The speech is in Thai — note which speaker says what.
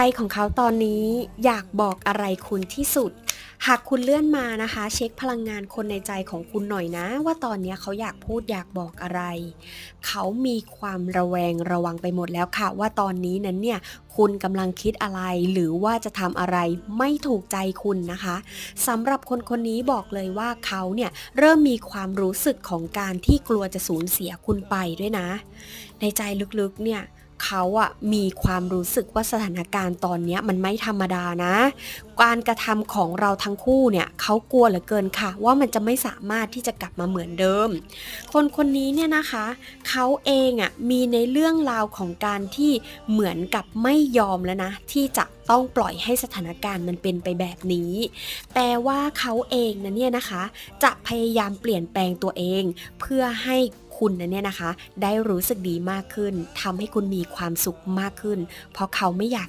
Speaker 1: ใจของเขาตอนนี้อยากบอกอะไรคุณที่สุด หากคุณเลื่อนมานะคะ เช็คพลังงานคนในใจของคุณหน่อยนะ ว่าตอนนี้เขาอยากพูดอยากบอกอะไร เขามีความระแวงระวังไปหมดแล้วค่ะ ว่าตอนนี้นั้นเนี่ยคุณกำลังคิดอะไร หรือว่าจะทำอะไรไม่ถูกใจคุณนะคะสำหรับคนคนนี้บอกเลยว่าเขาเนี่ยเริ่มมีความรู้สึกของการที่กลัวจะสูญเสียคุณไปด้วยนะ ในใจลึกๆเนี่ย เขาอะมีความรู้สึกว่าสถานการณ์ตอนนี้มันไม่ธรรมดานะ การกระทำของเราทั้งคู่เนี่ยเขากลัวเหลือเกินค่ะ ว่ามันจะไม่สามารถที่จะกลับมาเหมือนเดิม คนคนนี้เนี่ยนะคะเขาเองอะมีในเรื่องราวของการที่เหมือนกับไม่ยอมแล้วนะ ที่จะต้องปล่อยให้สถานการณ์มันเป็นไปแบบนี้แปลว่าเขาเองนะเนี่ยนะคะ จะพยายามเปลี่ยนแปลงตัวเอง เพื่อให้ คุณนะเนี่ยนะคะ ได้รู้สึกดีมากขึ้นทำให้คุณมีความสุขมากขึ้น เพราะเขาไม่อยาก